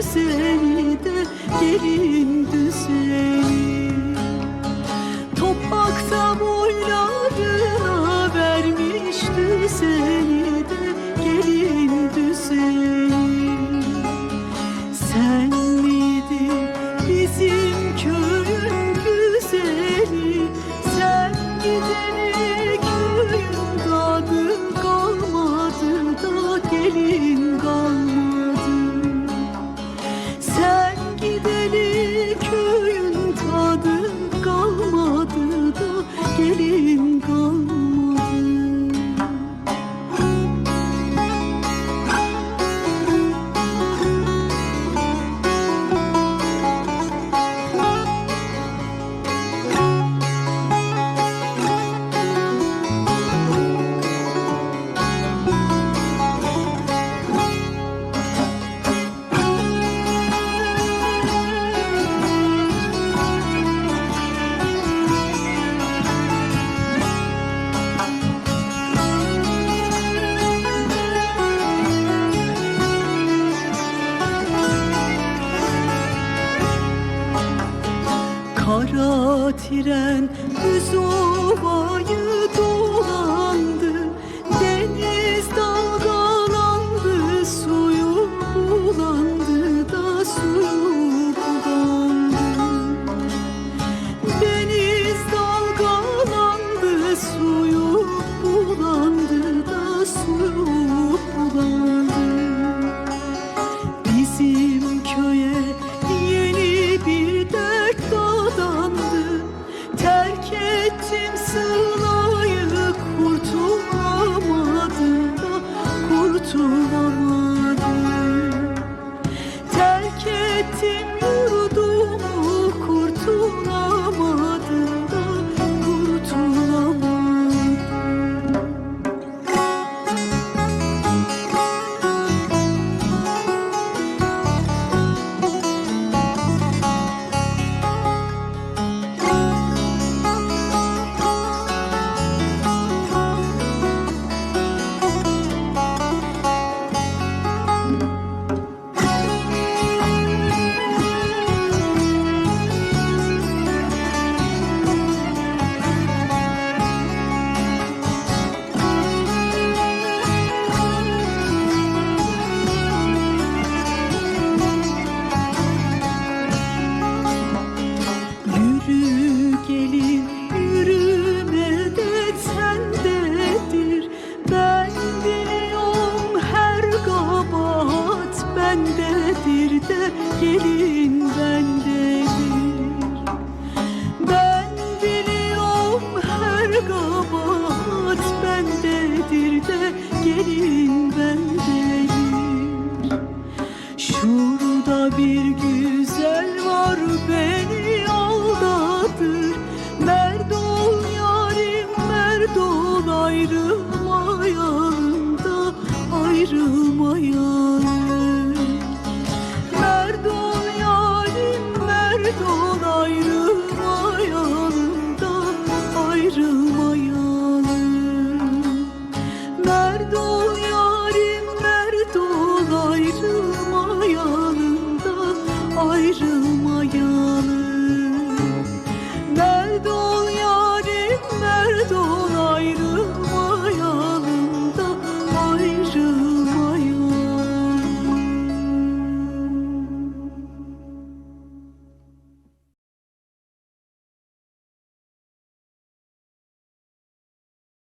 güzeli de gelin düzeli tren düz ovayı bir güzel var beni